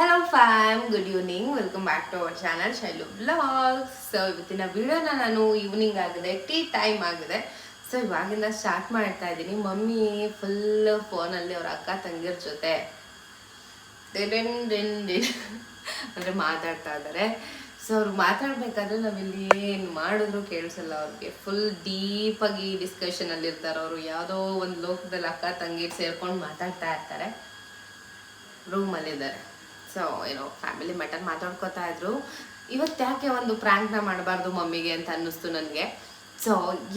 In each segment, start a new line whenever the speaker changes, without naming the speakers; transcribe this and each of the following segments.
Hello fam good evening welcome back to our channel Shailu blogs so ಇವತ್ತಿನ ವಿಡಿಯೋನ ನಾನು evening ಆಗಿದೆ tea time ಆಗಿದೆ. ಸೊ ಇವಾಗಿಂದ ಸ್ಟಾರ್ಟ್ ಮಾಡ್ತಾ ಇದ್ದೀನಿ. ಮಮ್ಮಿ ಫುಲ್ ಫೋನಲ್ಲಿ ಅವ್ರ ಅಕ್ಕ ತಂಗಿರ ಜೊತೆ. ಅಂದರೆ ಮಾತಾಡ್ತಾ ಇದ್ದಾರೆ. ಸೊ ಅವ್ರು ಮಾತಾಡಬೇಕಾದ್ರೆ ನಾವಿಲ್ಲಿ ಏನು ಮಾಡಿದ್ರು ಕೇಳಿಸಲ್ಲ ಅವ್ರಿಗೆ. ಫುಲ್ ಡೀಪಾಗಿ ಡಿಸ್ಕಷನಲ್ಲಿ ಇರ್ತಾರೆ ಅವರು. ಯಾವುದೋ ಒಂದು ಲೋಕದಲ್ಲಿ ಅಕ್ಕ ತಂಗಿ ಸೇರ್ಕೊಂಡು ಮಾತಾಡ್ತಾ ಇರ್ತಾರೆ. ರೂಮಲ್ಲಿದ್ದಾರೆ ಸೊ ಏನೋ ಫ್ಯಾಮಿಲಿ ಮ್ಯಾಟರ್ ಮಾತಾಡ್ಕೋತಾ ಇದ್ರು. ಇವತ್ತು ಯಾಕೆ ಒಂದು ಪ್ರಾಂಕ್ನ ಮಾಡಬಾರ್ದು ಮಮ್ಮಿಗೆ ಅಂತ ಅನ್ನಿಸ್ತು ನನಗೆ? ಸೊ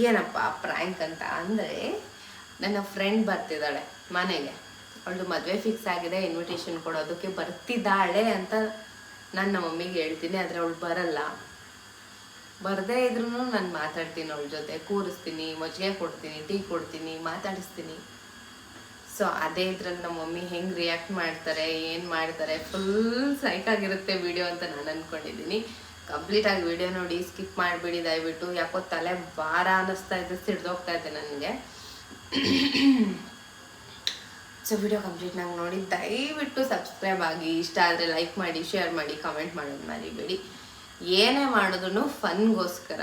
ಏನಪ್ಪ ಪ್ರಾಂಕ್ ಅಂತ ಅಂದರೆ ನನ್ನ ಫ್ರೆಂಡ್ ಬರ್ತಿದ್ದಾಳೆ ಮನೆಗೆ. ಅವಳು ಮದುವೆ ಫಿಕ್ಸ್ ಆಗಿದೆ ಇನ್ವಿಟೇಷನ್ ಕೊಡೋದಕ್ಕೆ ಬರ್ತಿದ್ದಾಳೆ ಅಂತ ನನ್ನ ಮಮ್ಮಿಗೆ ಹೇಳ್ತೀನಿ, ಆದರೆ ಅವಳು ಬರಲ್ಲ. ಬರದೇ ಇದ್ರೂ ನಾನು ಮಾತಾಡ್ತೀನಿ ಅವಳ ಜೊತೆ, ಕೂರಿಸ್ತೀನಿ, ಮಜ್ಜಿಗೆ ಕೊಡ್ತೀನಿ, ಟೀ ಕೊಡ್ತೀನಿ, ಮಾತಾಡಿಸ್ತೀನಿ. ಸೊ ಅದೇ ಇದ್ರಲ್ಲಿ ನಮ್ಮ ಮಮ್ಮಿ ಹೆಂಗೆ ರಿಯಾಕ್ಟ್ ಮಾಡ್ತಾರೆ, ಏನು ಮಾಡ್ತಾರೆ ಫುಲ್ ಸೈಕ್ ಆಗಿರುತ್ತೆ ವಿಡಿಯೋ ಅಂತ ನಾನು ಅಂದ್ಕೊಂಡಿದ್ದೀನಿ ಕಂಪ್ಲೀಟ್ ಆಗಿ ವಿಡಿಯೋ ನೋಡಿ ಸ್ಕಿಪ್ ಮಾಡಿಬಿಡಿ ದಯವಿಟ್ಟು. ಯಾಕೋ ತಲೆ ಭಾರ ಅನ್ನಿಸ್ತಾ ಇದೆ, ಸಿಡ್ದೋಗ್ತಾ ಇದೆ ನನಗೆ. ಸೊ ವಿಡಿಯೋ ಕಂಪ್ಲೀಟ್ ನಂಗೆ ನೋಡಿ, ದಯವಿಟ್ಟು ಸಬ್ಸ್ಕ್ರೈಬ್ ಆಗಿ. ಇಷ್ಟ ಆದರೆ ಲೈಕ್ ಮಾಡಿ ಶೇರ್ ಮಾಡಿ ಕಮೆಂಟ್ ಮಾಡೋದು ಮರಿಬೇಡಿ. ಏನೇ ಮಾಡಿದ್ರು ಫನ್ಗೋಸ್ಕರ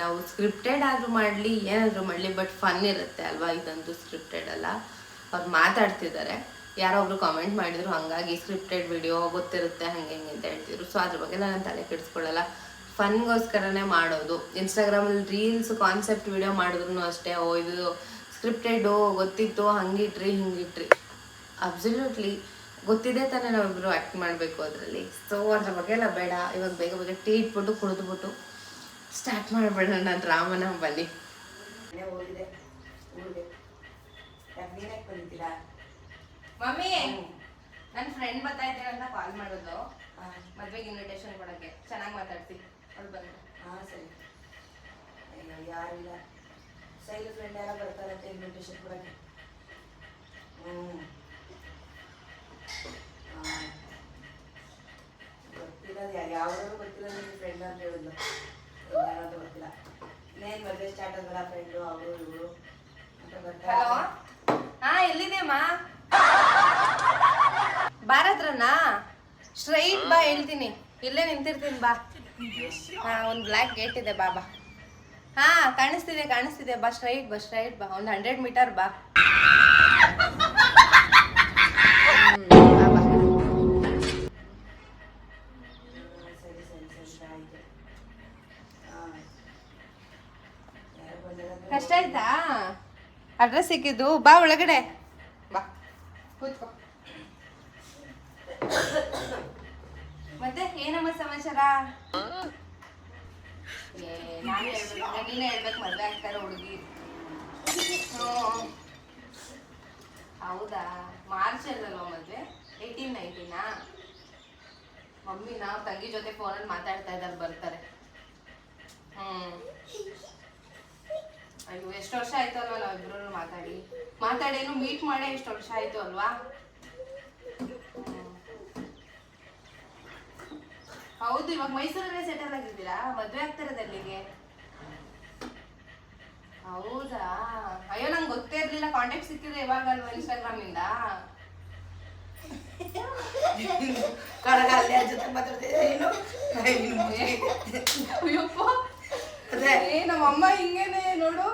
ನಾವು ಸ್ಕ್ರಿಪ್ಟೆಡ್ ಆದರೂ ಮಾಡಲಿ, ಏನಾದರೂ ಮಾಡಲಿ ಬಟ್ ಫನ್ ಇರುತ್ತೆ ಅಲ್ವಾ? ಇದಂತೂ ಸ್ಕ್ರಿಪ್ಟೆಡ್ ಅಲ್ಲ. ಅವ್ರು ಮಾತಾಡ್ತಿದ್ದಾರೆ. ಯಾರೋ ಒಬ್ರು ಕಾಮೆಂಟ್ ಮಾಡಿದ್ರು, ಹಂಗಾಗಿ ಸ್ಕ್ರಿಪ್ಟೆಡ್ ವಿಡಿಯೋ ಗೊತ್ತಿರುತ್ತೆ, ಹಂಗೆ ಹಿಂಗೆ ಅಂತ ಹೇಳ್ತಿದ್ರು. ಸೊ ಅದ್ರ ಬಗ್ಗೆ ನಾನು ತಲೆ ಕೆಡಿಸ್ಕೊಳ್ಳಲ್ಲ. ಫನ್ಗೋಸ್ಕರನೇ ಮಾಡೋದು. ಇನ್ಸ್ಟಾಗ್ರಾಮಲ್ಲಿ ರೀಲ್ಸ್ ಕಾನ್ಸೆಪ್ಟ್ ವಿಡಿಯೋ ಮಾಡಿದ್ರು ಅಷ್ಟೇ. ಓ, ಇದು ಸ್ಕ್ರಿಪ್ಟೆಡು ಗೊತ್ತಿತ್ತು ಹಂಗಿಟ್ರಿ ಹಿಂಗಿಟ್ರಿ ಅಬ್ಸಲ್ಯೂಟ್ಲಿ ಗೊತ್ತಿದೆ ತಾನೇ ನಾವಿಬ್ರು ಆ್ಯಕ್ಟ್ ಮಾಡಬೇಕು ಅದರಲ್ಲಿ. ಸೊ ಅದ್ರ ಬಗ್ಗೆ ಎಲ್ಲ ಬೇಡ. ಇವಾಗ ಬೇಗ ಬೇಗ ಟೀ ಇಟ್ಬಿಟ್ಟು ಕುಡಿದ್ಬಿಟ್ಟು ಸ್ಟಾರ್ಟ್ ಮಾಡಿಬಿಡೋಣ ಡ್ರಾಮನ ಬನ್ನಿ
ಮನೆ ಹೋಗಿದೆ ಊರಿಗೆ ಯಾಕೆ ನೀನೇ ಬಂದಿದ್ದೀರಾ
ಮಮ್ಮಿ ನನ್ನ ಫ್ರೆಂಡ್ ಬರ್ತಾ ಇದ್ದಾರೆ ಅಂತ ಕಾಲ್ ಮಾಡೋದು. ಮದ್ವೆಗೆ ಇನ್ವಿಟೇಷನ್ ಕೊಡೋಕ್ಕೆ. ಚೆನ್ನಾಗಿ ಮಾತಾಡ್ತೀನಿ ಅವ್ರು ಬಂದ
ಹಾಂ ಸರಿ. ಅಯ್ಯೋ ಯಾರಿಲ್ಲ ಸೈಲ್ ಫ್ರೆಂಡ್ ಯಾರೋ ಬರ್ತಾರಂತೆ ಇನ್ವಿಟೇಷನ್ ಕೊಡೋಕ್ಕೆ. ಹ್ಞೂ ಗೊತ್ತಿಲ್ಲ ಯಾರು ಯಾವ್ದಾದ್ರು ಗೊತ್ತಿಲ್ಲ ನಿಮ್ಮ ಫ್ರೆಂಡ್ ಅಂತ ಹೇಳಿದ್ಲು. ಯಾರು ಗೊತ್ತಿಲ್ಲ. ಇನ್ನೇನು ಮದುವೆ ಸ್ಟಾರ್ಟ್ ಆದ್ಮೇಲೆ ಫ್ರೆಂಡು ಅವರು ಇವರು ಅಂತ ಬರ್ತಾರೆ
ಹಾ ಎಲ್ಲಿದೆಮ್ಮ ಬಾರತ್ರನಾ ಸ್ಟ್ರೈಟ್ ಬಾ, ಹೇಳ್ತೀನಿ. ಇಲ್ಲೇ ನಿಂತಿರ್ತೀನಿ, ಬಾ. ಹಾ, ಒಂದು ಬ್ಲ್ಯಾಕ್ ಗೇಟ್ ಇದೆ, ಬಾ ಬಾ. ಹಾ, ಕಾಣಿಸ್ತಿದೆ ಕಾಣಿಸ್ತಿದೆ. ಬಾ ಸ್ಟ್ರೈಟ್ ಬಾ ಸ್ಟ್ರೈಟ್ ಬಾ. ಒಂದು ಹಂಡ್ರೆಡ್ ಮೀಟರ್ ಬಾ. ಕಷ್ಟ ಆಯ್ತಾ? ಅಡ್ರೆಸ್ ಸಿಕ್ಕಿದ್ದು. ಬಾ ಒಳಗಡೆ. ಬಾ. ಕೂತ್ಕೋ. ಮತ್ತೆ ಏನಮ್ಮ ಸಮಾಚಾರ? ನಾನ್ ಹೇಳ್ಬೇಕು, ಮದ್ವೆ ಆಗ್ತಾರೆ ಹುಡುಗಿ. ಹೌದಾ? ಮಾರ್ಚ್ ಅಲ್ಲಲ್ವ ಮದ್ವೆ? ಏಯ್ಟೀನ್ ನೈನ್ಟೀನಾ ಮಮ್ಮಿ ನಾವು ತಂಗಿ ಜೊತೆ ಫೋನಲ್ಲಿ ಮಾತಾಡ್ತಾ ಇದ್ದಾರೆ ಬರ್ತಾರೆ. ಹ್ಮ್. ಅಯ್ಯೋ ಎಷ್ಟು ವರ್ಷ ಆಯ್ತು ಅಲ್ವಾ ನಾವಿಬ್ರು ಮಾತಾಡಿ? ಮಾತಾಡೇನು ಮೀಟ್ ಮಾಡೇ ಎಷ್ಟು ವರ್ಷ ಆಯ್ತು ಅಲ್ವಾ? ಹೌದು ಇವಾಗ ಮೈಸೂರಲ್ಲೇ ಸೆಟಲ್ ಆಗಿದ್ದೀರಾ? ಮದ್ವೆ ಆಗ್ತಿರೋದು ಅಲ್ಲಿಗೆ ಹೌದಾ? ಅಯ್ಯೋ ನಂಗೆ ಗೊತ್ತೇ ಇರ್ಲಿಲ್ಲ ಕಾಂಟ್ಯಾಕ್ಟ್ ಸಿಕ್ಕಿದ್ರೆ ಇವಾಗ ಅಲ್ವಾ ಇನ್ಸ್ಟಾಗ್ರಾಮ್ ಇಂದ
ಕಡಗ ಅಲ್ಲಿ ಜೊತೆ ಮಾತಾಡ್ತಿದ್ದೆ ಏನು
ಅಯ್ಯೋ.
ಅದೇ.
ಏ ನಮ್ಮ ಅಮ್ಮ ಹಿಂಗೇನೆ ನೋಡು.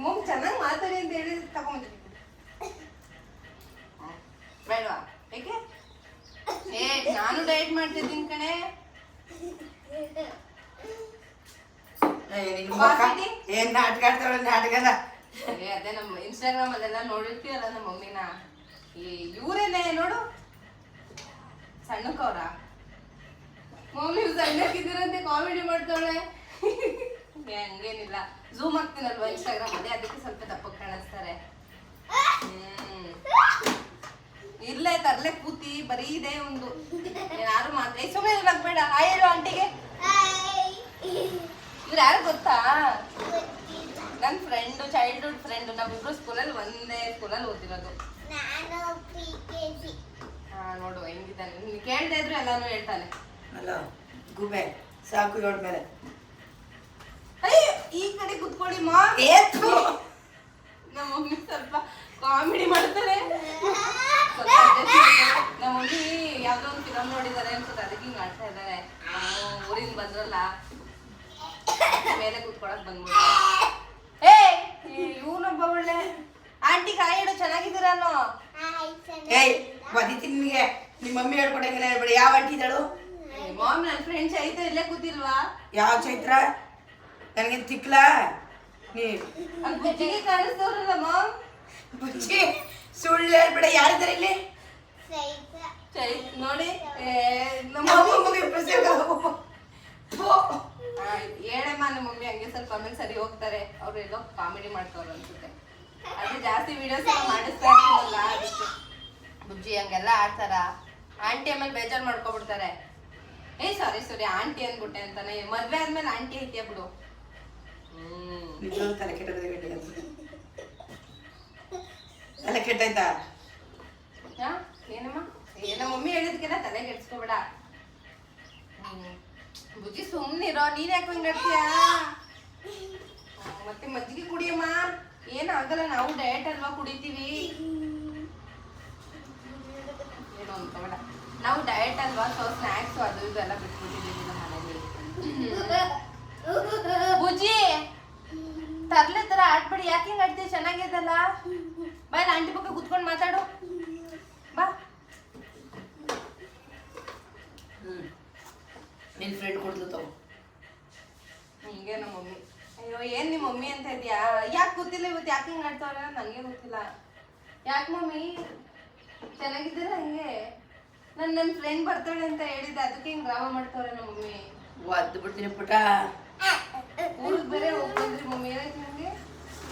ಮಮ್ಮ ಚೆನ್ನಾಗಿ ಮಾತಾಡಿ ಅಂತ ಹೇಳಿ ತಗೊಂಡ್ರಿ ಬೇಡವಾ? ಏಕೆ? ಏ ನಾನು ಡಯಟ್ ಮಾಡ್ತಿದ್ದೀನಿ ಕಣೆ.
ಏನ್ ನಾಟಕ ಆಡ್ತಾಳೆ ನಾಟಕನ
ಏ ಅದೇ ನಮ್ಮ ಇನ್ಸ್ಟಾಗ್ರಾಮ್ ಅಲ್ಲೆಲ್ಲ ನೋಡಿರ್ತೀವಲ್ಲ ನಮ್ಮ ಮಮ್ಮಿನ. ಈ ಇವ್ರೇನೆ ನೋಡು. ಸಣ್ಣಕ್ಕವ್ರ? ಮಮ್ಮಿ ಸಣ್ಣಕ್ಕಿದ್ದೀರಂತೆ ಕಾಮಿಡಿ ಮಾಡ್ತಾಳೆ ಹಂಗೇನಿಲ್ಲ. ಝೂಮ್ ಆಗ್ತೀನಲ್ವಾ ಇನ್ಸ್ಟಾಗ್ರಾಮ್ ಅದೇ ಅದಕ್ಕೆ ಸ್ವಲ್ಪ ದಪ್ಪ ಕಾಣಿಸ್ತಾರೆ. ಇಲ್ಲೇ ತರ್ಲೆ ಕೂತಿ, ಬರೀ ಇದೆ ಒಂದು. ಯಾರು ಮಾತ್ರ. ಸುಮ್ಮನೆ ಇರ್ಲಾಗ್ಬೇಡ ಬೇಡ. ಹಾಯ್ ಆಂಟಿಗೆ ಇವ್ರು ಯಾರು ಗೊತ್ತಾ? ನನ್ನ ಫ್ರೆಂಡು ಚೈಲ್ಡ್ಹುಡ್ ಫ್ರೆಂಡ್ ನಾವಿಬ್ರು ಸ್ಕೂಲಲ್ಲಿ ಒಂದೇ ಸ್ಕೂಲಲ್ಲಿ ಓದಿರೋದು ಹಾ, ನೋಡು, ಹೆಂಗಿದ್ದಾನೆ. ಕೇಳ್ತಾ ಇದ್ರು ಎಲ್ಲಾನು ಹೇಳ್ತಾನೆ.
ಅಲ್ಲ ಗುಬೆ. ಸಾಕು ಮೇಲೆ.
ಈ ಕಡೆ ಕುತ್ಕೊಳ್ಳಿ ಮಾ.
ಏತು
ನಮ್ಮ ಮಮ್ಮಿ ಸ್ವಲ್ಪ ಕಾಮಿಡಿ ಮಾಡ್ತಾರೆ. ನಮ್ಮ ಮಮ್ಮಿ ಯಾವ ಫಿಲಮ್ ನೋಡಿದಾರೆ ಅನ್ಸುತ್ತೆ ಅದಕ್ಕೆ ಹಿಂಗ್ ಆಡ್ತಾ ಇದ್ದಾರೆ ಊರಿಂದ ಬಂದ್ರಲ್ಲ ಮೇಲೆ ಕೂತ್ಕೊಳಕ್ ಬಂದ್ಬಿಟ್ಟು ಏ ಇವನೊಬ್ಬ ಒಳ್ಳೆ. ಆಂಟಿ ಕಾಯಿ ಇಡು ಚೆನ್ನಾಗಿದ್ದೀರಾನು
ಏಯ್ ಬದಿತೀನಿ ನಿಮಗೆ ನಿಮ್ಮ ಮಮ್ಮಿ ಹೇಳ್ಕೊಡಂಗಿಲ್ಲ ಹೇಳ್ಬೇಡಿ. ಯಾವ ಆಂಟಿ ಇದ್ದಾಳು?
ಮಾಮ್ ನನ್ನ ಫ್ರೆಂಡ್ಸ್ ಐತೆ ಇಲ್ಲೇ ಕೂತಿಲ್ವಾ?
ಯಾವ ಚೈತ್ರ? ನನಗೆ ತಿಕ್ಲ? ನೀ ಬುಚ್ಚಿ ಸುಳ್ಳು ಹೇಳ್ಬೇಡ. ಯಾರಿದ್ದಾರೆ ಇಲ್ಲಿ?
ನೋಡಿ ನಮ್ಮ. ಹೇಳಮ್ಮ ನಮ್ಮ ಮಮ್ಮಿ ಹಂಗೆ ಸ್ವಲ್ಪ ಆಮೇಲೆ ಸರಿ ಹೋಗ್ತಾರೆ. ಅವ್ರು ಎಲ್ಲೋ ಕಾಮಿಡಿ ಮಾಡ್ತಾವ್ರು ಅನ್ಸುತ್ತೆ. ಅದು ಜಾಸ್ತಿ ವಿಡಿಯೋಸ್ ಮಾಡಿಸ್ತಾ ಇರ್ತೀವಲ್ಲ ಅದಕ್ಕೆ. ಬುಜ್ಜಿ ಹಂಗೆಲ್ಲ ಆಡ್ತಾರ. ಆಂಟಿ ಆಮೇಲೆ ಬೇಜಾರ್ ಮಾಡ್ಕೊಬಿಡ್ತಾರೆ. ಏ ಸಾರಿ ಸಾರಿ ಆಂಟಿ ಅಂದ್ಬಿಟ್ಟೆ ಅಂತಾನೆ. ಮದ್ವೆ ಆದ್ಮೇಲೆ ಆಂಟಿ ಐತಿಯ ಬಿಡು.
ನಿಜವಾಗ್ಲೂ ತಲೆ ಕೆಟ್ಟಾಯ್ತಾ
ಹಾ? ಏನಮ್ಮ? ಏನ ಮಮ್ಮಿ ಹೇಳಿದ್ಕೆಲ್ಲ ತಲೆ ಕೆಡ್ಸ್ಕೊಬೇಡ. ಬುಜ್ಜಿ ಸುಮ್ನಿರೋ ನೀನ್ ಯಾಕೆ ಹಿಂಗ್ ಆಡ್ತೀಯಾ ಮತ್ತೆ ಮಜ್ಜಿಗೆ ಕುಡಿಯಮ್ಮ. ಏನಾಗಲ್ಲ ನಾವು ಡಯಟ್ ಅಲ್ವಾ ಕುಡಿತೀವಿ. ಏನು ಬೇಡ. ನಾವು ಡಯಟ್ ಅಲ್ವಾ ಸೊ ಸ್ನ್ಯಾಕ್ಸ್ ಅದು ಇದೆಲ್ಲ ಬಿಟ್ಬಿಟ್ಟಿದ್ದೀವಿ ನಮ್ಮ ಮನೇಲಿ ಬುಜ್ಜಿ! ತರ್ಲೆ ತರ ಆಡ್ಬೇಡಿ. ಯಾಕೆ ಹಿಂಗ್ ಆಡ್ತೀಯ? ಚೆನ್ನಾಗಿದಲ್ಲ ಬಾ ಇಲ್ಲಿ ಆಂಟಿ ಪಕ್ಕ ಕುತ್ಕೊಂಡು ಮಾತಾಡು. ಬಾ.
ನಿನ್ ಫ್ರೆಂಡ್ ಕೊಡ್ಲು ತಗೋ.
ಹಿಂಗೆ ನಮ್ಮ ಮಮ್ಮಿ. ಅಯ್ಯೋ ಏನ್ ನಿಮ್ಮ ಮಮ್ಮಿ ಅಂತ ಇದೆಯಾ? ಯಾಕೆ ಗೊತ್ತಿಲ್ಲ ಇವತ್ತು ಯಾಕೆ ಹಿಂಗೆ ಆಡ್ತಾವ್ರೆ? ನನಗೆ ಗೊತ್ತಿಲ್ಲ. ಯಾಕೆ ಮಮ್ಮಿ? ಚೆನ್ನಾಗಿದ್ದೀರ ಹಂಗೆ? ನನ್ನ ನನ್ನ ಫ್ರೆಂಡ್ ಬರ್ತಾಳೆ ಅಂತ ಹೇಳಿದ್ದೆ ಅದಕ್ಕೆ ಹಿಂಗ್ ಡ್ರಾಮಾ ಮಾಡ್ತಾವ್ರೆ ನಮ್ಮ ಮಮ್ಮಿ.
ಒದ್ದು ಬಿಡ್ತೀನಿ ಪುಟ.
ಊರಿಗೆ ಬೇರೆ ಹೋಗ್ತಿದ್ರಿ ಮಮ್ಮಿ ಏನಾಯ್ತು ನಿಮಗೆ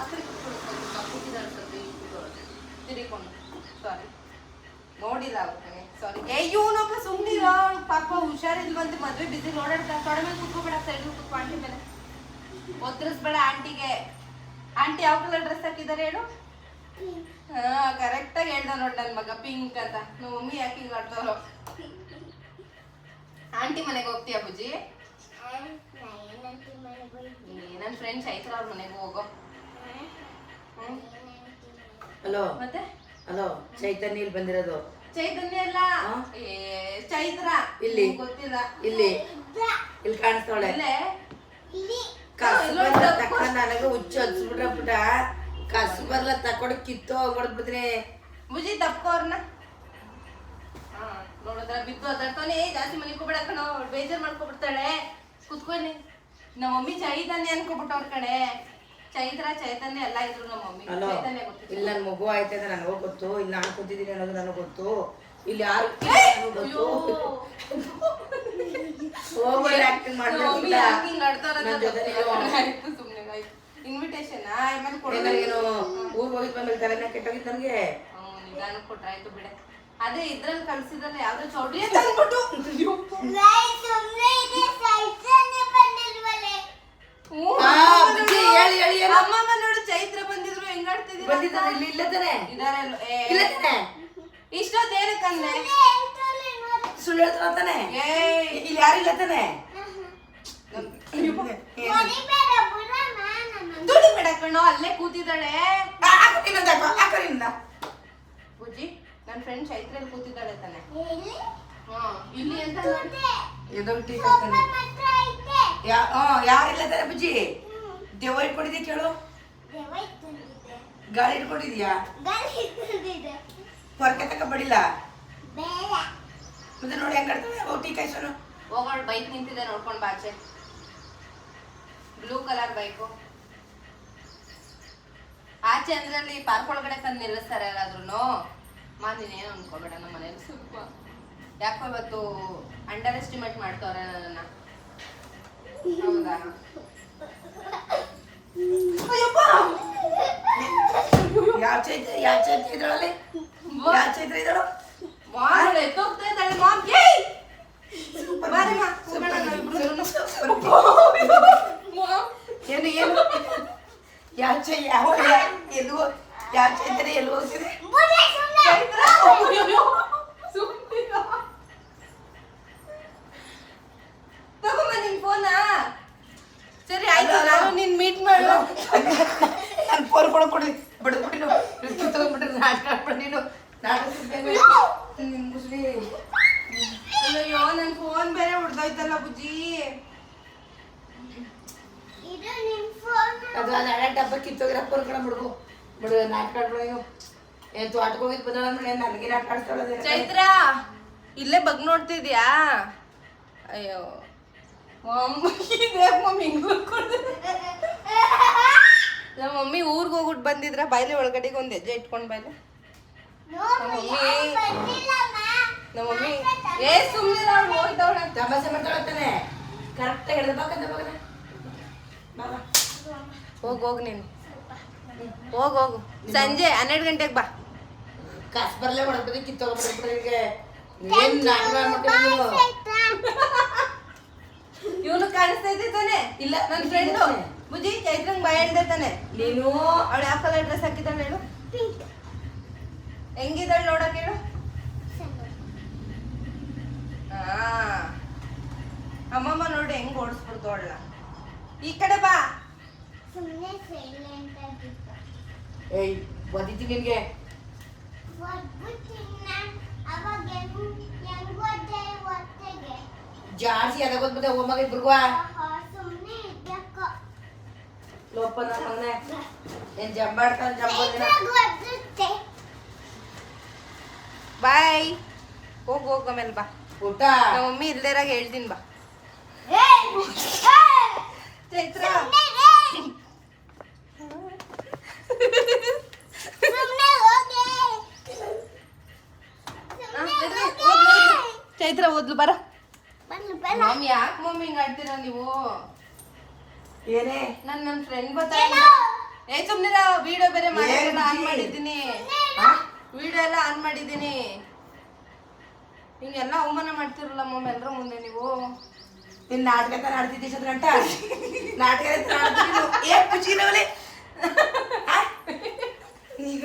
ಆ ಕಡೆ ಕೂತ್ಕೊಳ್ಳಿ ಸ್ವಲ್ಪ ಕೂತಿದ್ದಾಳೆ ಸ್ವಲ್ಪ ಇಟ್ಬಿಟ್ಟು ತಿರುಗಿಕೊಂಡು ಸಾರಿ ನೋಡಿಲ್ಲ ಅವತ್ತೇ ಸಾರಿ ಏ ಇವನೊಬ್ಬ ಸುಮ್ಮನಿರೋ ಪಾಪ ಹುಷಾರಿಲ್ವಂತೆ ಮದ್ವೆ ಬಿಸಿ ಓಡಾಡ್ತಾ ತೊಡೆ ಮೇಲೆ ಕುತ್ಕೋಬೇಡ ಸೈಡ್ ಕುತ್ಕೊ ಆಂಟಿ ಮೇಲೆ. ಒತ್ತರಿಸ್ಬೇಡ ಆಂಟಿಗೆ ಆಂಟಿ ಯಾವ ಕಲರ್ ಡ್ರೆಸ್ ಹಾಕಿದ್ದಾರೆ ಹೇಳು? ಹಾ ಕರೆಕ್ಟಾಗಿ ಹೇಳ್ದ ನೋಡಿ ನನ್ನ ಮಗ ಪಿಂಕ್ ಅಂತ. ನಮ್ಮ ಮಮ್ಮಿ ಯಾಕೆ ಹಿಂಗೆ ಆಡ್ತಾರೋ ಆಂಟಿ ಮನೆಗೆ ಹೋಗ್ತೀಯಾ ಬುಜ್ಜಿ ನನ್ನ ಫ್ರೆಂಡ್ ಚೈತ್ರ ಅವ್ರ ಮನೆಗೆ ಹೋಗೋ.
ಹಲೋ
ಮತ್ತೆ?
ಹಲೋ ಚೈತನ್ಯ ಇಲ್ಲಿ ಬಂದಿರೋದು.
ಚೈತನ್ಯ ಅಲ್ಲ
ಹಾ?
ಏ ಚೈತ್ರ.
ಇಲ್ಲಿ.
ನಿಂಗ್ ಗೊತ್ತಿಲ್ಲ.
ಇಲ್ಲಿ. ಇಲ್ಲಿ ಕಾಣಿಸ್ತಾಳೆ
ಇಲ್ಲೇ.
ಕಸು
ಇಲ್ಲೊಂದ್
ಬರ್ಲ ತಕ್ಕ ನನಗೆ ಹುಚ್ಚು ಹಚ್ಬಿಟ್ರ ಪುಟ. ಕಸು ಬರ್ಲ ತಕೊಂಡು ಕಿತ್ತೋ
ಮುಜಿ ತಪ್ಕೋ ಅವ್ರನ್ನ ಹಾ ನೋಡಿದ್ರ ಬಿದ್ದು ಅದಾಡ್ತಾನೆ ಜಾಸ್ತಿ ಮನೆಗೆ ಹೋಗ್ಬೇಡ ಕಣೋ. ಅವ್ಳ್ ಬೇಜಾರ್ ಮಾಡ್ಕೊಬಿಡ್ತಾಳೆ. ಕುತ್ಕೊಳ್ಳಿ ನಮ್ಮ ಮಮ್ಮಿ ಚೈತನ್ಯ ಅನ್ಕೊಬಿಟ್ಟವ್ರ ಕಡೆ ಚೈತ್ರ ಚೈತನ್ಯ ಎಲ್ಲ ಇದ್ರು ನಮ್ಮ ಮಮ್ಮಿ.
ಹಲೋ
ಚೈತನ್ಯ ಗೊತ್ತಿಲ್ಲ
ಇಲ್ಲಿ ನನ್ನ ಮಗು ಆಯ್ತದ ನನಗೂ ಗೊತ್ತು ಇಲ್ಲಿ ನಾನು ಕೂತಿದ್ದೀನಿ ಅನ್ನೋದು ನನಗೆ ಗೊತ್ತು. ಇಲ್ಲಿ ಯಾರು
ಗೊತ್ತು.
ಓವರ್ ಆಕ್ಟಿಂಗ್
ಮಮ್ಮಿ
ಮಾಡ್ಬಿಡ್ತಾ
ಯಾಕ್ ಹಿಂಗ್ ಆಡ್ತಾರ ಅಂತ
ನನ್ ಜೊತೆ. ನೀವು
ಆಯ್ತು ಸುಮ್ನೆ ಆಯ್ತು. ಇನ್ವಿಟೇಷನ್ ಆಮೇಲೆ ಕೊಡು
ನನಗೇನು ಊರ್ ಹೋಗಿದ್ ಬಂದ್ಮೇಲೆ ತಲೆನ ಕೆಟ್ಟೋಗಿತ್ತು ನನಗೆ?
ಹ್ಮ್, ನಿಧಾನ ಕೊಟ್ರೆ ಆಯ್ತು ಬಿಡೆ. ಅದೇ ಇದ್ರಲ್ಲಿ ಕಳ್ಸಿದ್ರಲ್ಲ ಯಾವ್ದೋ ಚೌಡ್ರಿ ಅಂತ ಅಂದ್ಬಿಟ್ಟು ಹ್ಞೂ,
ಆ,
ಅಮ್ಮಮ್ಮ
ಬುಜ್ಜಿ,
ನೋಡು.
ಹೇಳಿ, ಹೇಳಿ, ಏನು?
ಅಮ್ಮಮ್ಮ ನೋಡು ಚೈತ್ರ ಬಂದಿದ್ರು
ಬಂದಿದ್ದಾರೆ ಇಲ್ಲಿ ಇಲ್ಲ ತಾನೆ? ತಾನೆ? ಸುಳ್ಳು ತಾನೆ?
ಏಯ್
ಇಲ್ಲಿ ತಾನೆ?
ಬೇಡ ಕಣೋ ಅಲ್ಲೇ ಕೂತಿದ್ದಾಳೆ.
ಇನ್ನೊಂದು ಹಾಕೋ ಹಾಕೋ. ನಿಂದ
ಬುಜ್ಜಿ ನನ್ನ ಫ್ರೆಂಡ್ ಚೈತ್ರಲ್ಲಿ ಕೂತಿದ್ದಾಳೆ ತಾನೆ. ಇಲ್ಲಿ ಅಂತ
ಏನೋ ಟೀ ಕಟ್ತಾನೆ ಯಾ ಹ್ಞೂ ಯಾರಿಲ್ಲ ತಾನೆ ಬುಜ್ಜಿ ದೆವ್ವ ಕೊಡಿದೆ ಕೇಳು. ಗಾಳಿ ಹಿಡ್ಕೊಂಡಿದ್ಯಾ? ಹೊರಕೆ ತಕ ಬಡಿಲ್ಲ? ಮತ್ತೆ ನೋಡಿ ಹೆಂಗ್ ಓ ಟೀ ಕಾಯ್ಸೋನು.
ಹೋಗೋಣ ಬೈಕ್ ನಿಂತಿದೆ ನೋಡ್ಕೊಂಡು ಬಾಚೆ ಬ್ಲೂ ಕಲರ್ ಬೈಕು ಆಚೆ ಅಂದ್ರಲ್ಲಿ ಪಾರ್ಕ್ ಒಳಗಡೆ ತಂದು ನಿಲ್ಲಿಸ್ತಾರೆ ಯಾರಾದ್ರೂ ಮಾ ನೀನೇನು ಅನ್ಕೋಬೇಡ ನಮ್ಮ ಮನೇಲಿ ಸ್ವಲ್ಪ ಯಾಕೋ ಇವತ್ತು ಅಂಡರ್ ಎಸ್ಟಿಮೇಟ್ ಮಾಡ್ತವ್ರೆ ನನ್ನ ಹೌದಾ?
ಯಾವ ಚೈತ್ರ ಯಾವ ಚೈತ್ರ ಇದ್ದಾಳಲ್ಲಿ ಯಾವ ಚೈತ್ರ ಇದ್ದಾಳು
ಮಾಡ್ ಎತ್ತೋಗ್ತಾ ಇದ್ದಾಳೆ ಮಾಮ್ ಏಯ್ ಬಾರಮ್ಮ, ಹೋಗೋಣ ನಾವಿಬ್ರುನು. ಮಾಮ್,
ಏನು ಏನು ಯಾವ ಚೈ ಯಾವ ಎಲ್ಲಿ ಯಾವ ಚೈತ್ರ ಎಲ್ಲಿ ಹೋಗ್ತಿದೆ
ಚೈತ್ರ ಅಯ್ಯೋ, ಸುಮ್ನಿರು. ತಗೊಂಬ ನಿನ್ ಫೋನ ಸರಿ ಆಯ್ತು
ಅಲ್ಲ, ಅಲ್ಲ.
ನಾನು ನಿನ್ ಮೀಟ್ ಮಾಡು
ನಾನು ಫೋನ್ ಕೊಡು ಕೊಡಿ ಬಿಡ್ಬಿಟ್ಟು ರಿಸ್ಕ್ ತಗೊಂಡ್ಬಿಟ್ರೆ ನಾಟಕ ನೀನು. ನಾಟಕ ಮುಸ್ಲಿ.
ಅಯ್ಯೋ ನನ್ನ
ಫೋನ್ ಬೇರೆ ಹೊಡೆದೋಯ್ತಲ್ಲ
ಬುಜ್ಜಿ. ಅದು ಹಳೆ ಡಬ್ಬ ಕಿತ್ತೋಗಿರ ಫೋನ್ ಕಡೆ ಬಿಡ್ಬೋ ಬಿಡು ನಾಟಕ ಆಡ್ಬಿಡೋ ಏನ್ ತೋಟಕ್ಕೆ ಹೋಗಿದ್ ಬದಲ ಏನ್ ನನಗೆ ನಾಟಕ ಆಡ್ತಾಳೆ
ಚೈತ್ರ ಇಲ್ಲೇ ಬಗ್ ನೋಡ್ತಿದ್ಯಾ? ಅಯ್ಯೋ. ಮಮ್ಮಿ ಇದೆ ಮಮ್ಮಿ ಹಿಂಗ್ ಕೊಡ್ತಾರೆ ನಮ್ಮ ಮಮ್ಮಿ ಊರ್ಗ್ ಹೋಗ್ಬಿಟ್ಟು ಬಂದಿದ್ರ ಬಾಯ್ಲೆ ಒಳಗಡೆಗೆ ಒಂದ್ ಹೆಜ್ಜೆ ಇಟ್ಕೊಂಡ್ ಬಾಯ್ಲಿ. ನಮ್ಮ ಮಮ್ಮಿ ನಮ್ಮ ಮಮ್ಮಿ ಏ ಸುಮ್ಮನೆ ಅವ್ಳು ಹೋಗ್ತಾವಳ
ತಮಾಷೆ ಮಾಡ್ತಾಳೆ ಕರೆಕ್ಟ್ ಹಿಡಿದ ಬಾಕಂತ ಮಗನ ಬಾಬಾ
ಹೋಗ್ ಹೋಗ್ ನೀನು. ಹೋಗ್ ಹೋಗು. ಸಂಜೆ ಹನ್ನೆರಡು ಗಂಟೆಗೆ ಬಾ.
ಕಾಸು ಬರಲೇ ಮಾಡ್ಬೋದು ಕಿತ್ತೋಗ್ಬಿಡ್ಬಿಡ್ರಿ ಈಗ ಏನ್ ನಾಟಕ
ಇವನು ಕಾಣಿಸ್ತೈತೆ ತಾನೆ?
ಇಲ್ಲ
ನನ್ನ ಫ್ರೆಂಡು ಬುಜ್ಜಿ ಚೈತ್ರಂಗ್ ಭಯ ಹೇಳ್ದೆ ತಾನೆ.
ನೀನು
ಅವಳು ಯಾವ ಕಲರ್ ಡ್ರೆಸ್ ಹಾಕಿದ್ದಾಳೆ ಹೇಳು. ಹೆಂಗಿದ್ದಾಳೆ ನೋಡಕ್ ಹೇಳು. ಆ. ಅಮ್ಮಮ್ಮ ನೋಡಿ ಹೆಂಗ್ ಓಡಿಸ್ಬಿಡ್ತು ಅವಳ ಈ ಕಡೆ ಬಾ.
ಏಯ್ ಬದಿತಿ ನಿನ್ಗೆ? ಜಾಸ್ತಿ ಅದಾಗ ಓದ್ಬಿಟ್ಟೆ ಒಮ್ಮಗ ಇಬ್ರಿಗೂ ಲೋಪ ನನ್ನ ಮಗನೇ ಏನ್ ಜಂಬಾಡ್ತಾನ ಜಂಬೋದಿನ
ಬಾಯ್. ಹೋಗ್ ಹೋಗ್ ಆಮೇಲೆ ಬಾ.
ಊಟ?
ನಮ್ಮ ಮಮ್ಮಿ ಇಲ್ದೇರಾಗ ಹೇಳ್ತೀನಿ ಬಾ. ಚೈತ್ರ. ಚೈತ್ರ ಓದ್ಲು ಬರ. ಮಮ್ಮಿ ಯಾಕೆ ಮಮ್ಮಿ ಹಿಂಗ್ ಆಡ್ತೀರಾ ನೀವು?
ಏನೇ?
ನನ್ ನನ್ನ ಫ್ರೆಂಡ್ ಬರ್ತಾಳೆ ಏ ಸುಮ್ನಿರ ವಿಡಿಯೋ ಬೇರೆ ಮಾಡಿದ್ರೆ ಆನ್ ಮಾಡಿದ್ದೀನಿ. ವಿಡಿಯೋ ಎಲ್ಲ ಆನ್ ಮಾಡಿದ್ದೀನಿ. ಹಿಂಗೆಲ್ಲ ಅವಮಾನ ಮಾಡ್ತಿರಲ್ಲ ಮಮ್ಮ ಎಲ್ಲರೂ ಮುಂದೆ ನೀವು?
ನಿನ್ ನಾಟಕ ತರ ಆಡ್ತಿದ್ದೀ ಅಂತ ನಾಟಕ ತರ ಆಡ್ತಿದ್ದಿ ನೀವು. ಏ ಖುಷಿನವಲೆ ಈಗ.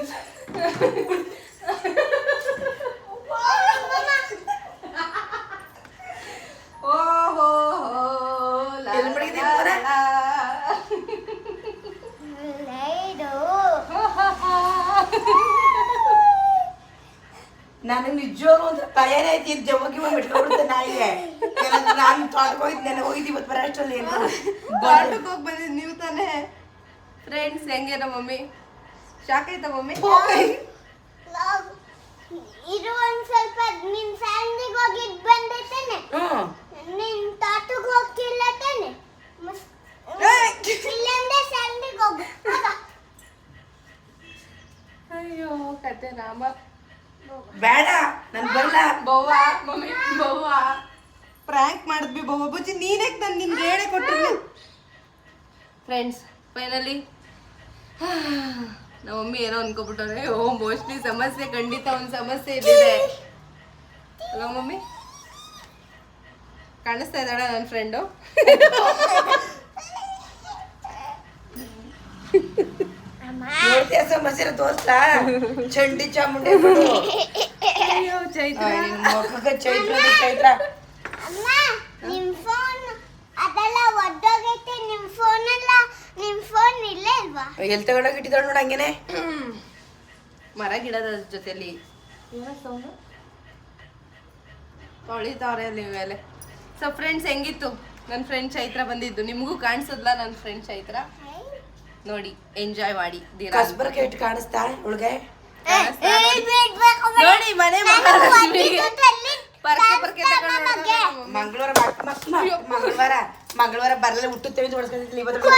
ಓ ಹೋ ಹೋ.
ನನಗೆ ನಿಜವಾಗ್ಲೂ ಒಂದು ತಯಾರಿ ಐತಿ ಇದು ಜವ್ವಾಗಿ ಬಿಟ್ಕೊಬಿಡುತ್ತೆ ನಾಯಿಗೆ. ಏನಂದ್ರೆ ನಾನು ತೋಟಕ್ಕೆ ಹೋಗಿದ್ದು ನೆನೆ ಹೋಗಿದ್ದು ಇವತ್ತು ಬರೋ ಅಷ್ಟರಲ್ಲಿ ಏನು
ತೋಟಕ್ಕೆ ಹೋಗಿ ಬಂದಿದ್ ನೀವು ತಾನೇ? ಫ್ರೆಂಡ್ಸ್ ಹೆಂಗೆ ನಮ್ಮ ಮಮ್ಮಿ? ಶಾಕ್ ಆಯ್ತಾ ಮಮ್ಮಿ?
ಇದು ಒಂದ್ ಸ್ವಲ್ಪ ನಿನ್ ಫ್ಯಾಮಿಲಿಗೆ ಹೋಗಿದ್ ಬಂದೈತೇನೆ
ಹ್ಞೂ
ನಿನ್ ತಾತಗ್ ಹೋಗ್ತಿಲ್ಲ ತಾನೆ. ಮಸ್-
ಏಯ್!
ಇಲ್ಲಂದ್ರೆ ಫ್ಯಾಮಿಲಿಗೆ ಹೋಗು. ಹೋಗ.
ಅಯ್ಯೋ ಕತೆ ರಾಮ.
ಬೇಡ ನನ್ ಬರಲ್ಲ
ಬವ್ವ ಮಮ್ಮಿ ಬವ್ವ. ಪ್ರ್ಯಾಂಕ್ ಮಾಡಿದ್ವಿ ಬವ್ವ. ಬುಜ್ಜಿ ನೀನೇ ನಾನು ನಿನ್ಗೆ ಹೇಳೇ ಕೊಟ್ಟಿರ್ಲಿ ಫ್ರೆಂಡ್ಸ್ ಫೈನಲಿ ನಮ್ಮ ಮಮ್ಮಿ ಏನೋ ಅನ್ಕೊಬಿಟ್ಟವ್ರೆ. ಓ ಮೋಸ್ಟ್ಲಿ ಸಮಸ್ಯೆ ಖಂಡಿತ ಒಂದು ಸಮಸ್ಯೆ ಇದೆ. ಅಲ್ಲ ಮಮ್ಮಿ. ಕಾಣಿಸ್ತಾ ಇದ್ದಾಳ ನನ್ನ ಫ್ರೆಂಡು
ನೋಡ್ತೀಯ ಸಮಸ್ಯೆ ತೋರ್ಸ್ಲಾ? ಚಂಡಿ ಚಾಮುಂಡಿ
ಅಯ್ಯೋ ಚೈತ್ರ.
ಮಕ್ಕಳಿಗೆ ಚೈತ್ರ ಚೈತ್ರ.
ನಿಮ್ ಫೋನ್ ಅದೆಲ್ಲ ಒದ್ದೋಗೈತೆ ನಿಮ್ ಫೋನ್ ಎಲ್ಲ ನಿಮ್ ಫೋನ್ ಇಲ್ಲೇ ಅಲ್ವಾ
ಎಲ್ಲಿ ತಗೊಂಡೋಗಿ ಇಟ್ಟಿದ್ದಾಳೆ ನೋಡ ಹಂಗೇನೆ.
ಮರ ಗಿಡದ ಜೊತೆಲಿ. ತೊಳಿತಾವ್ರೆ ಅಲ್ಲಿ ಮೇಲೆ ಸೊ ಫ್ರೆಂಡ್ಸ್ ಹೆಂಗಿತ್ತು? ನನ್ನ ಫ್ರೆಂಡ್ ಚೈತ್ರ ಬಂದಿದ್ದು. ನಿಮಗೂ ಕಾಣಿಸದ್ಲ ನನ್ನ ಫ್ರೆಂಡ್ ಚೈತ್ರ? ನೋಡಿ ಎಂಜಾಯ್ ಮಾಡಿ ದಿನ
ಕಸ್ಬರ್ಗೆ ಇಟ್ಟು ಕಾಣಿಸ್ತಾ ಹುಳ್ಗೆ
ನೋಡಿ. ಮನೆ ಪರ್ಕೆ ಪರ್ಕೆ ತಗೊಂಡು.
ಮಂಗಳವಾರ ಮಂಗಳವಾರ ಮಂಗಳವಾರ ಬರಲ್ಲ ಹುಟ್ಟುತ್ತೇವೆ ಅಂತ ಹೊಡ್ಸ್ಕೊಂಡಿದ್ಲಿ ಇವತ್ತು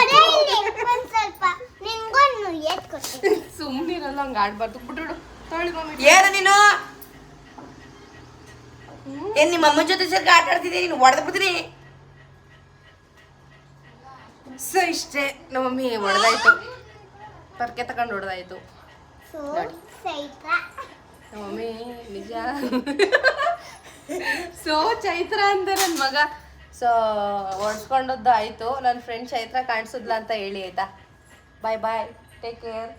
ಸುಮ್ನಿರಲ್ಲ ಹಂಗ ಆಡ್ಬಾರ್ದು. ಬಿಟ್ಬಿಡು ತೊಳಿ ಮಮ್ಮಿ.
ಏನು ನೀನು? ಏನ್ ನಿಮ್ಮ ಅಮ್ಮನ ಜೊತೆ ಸೇರ್ಕ ಆಟ ಆಡ್ತಿದ್ದೆ ನೀನು ಹೊಡೆದ್ ಬಿಡ್ತೀನಿ.
ಸೊ ಇಷ್ಟೇ ನಮ್ಮ ಮಮ್ಮಿ ಹೊಡೆದಾಯ್ತು ಪರ್ಕೆ ತಗೊಂಡು ಹೊಡೆದಾಯ್ತು ನಮ್ಮ ಮಮ್ಮಿ ನಿಜ. ಸೊ ಚೈತ್ರ ಅಂತ ನನ್ನ ಮಗ. ಸೊ ಹೊಡ್ಸ್ಕೊಂಡದ್ದು ಆಯ್ತು ನನ್ನ ಫ್ರೆಂಡ್ ಚೈತ್ರ ಕಾಣಿಸಿದ್ಲ ಅಂತ ಹೇಳಿ ಆಯ್ತಾ? ಬಾಯ್ ಬಾಯ್ ಟೇಕ್ ಕೇರ್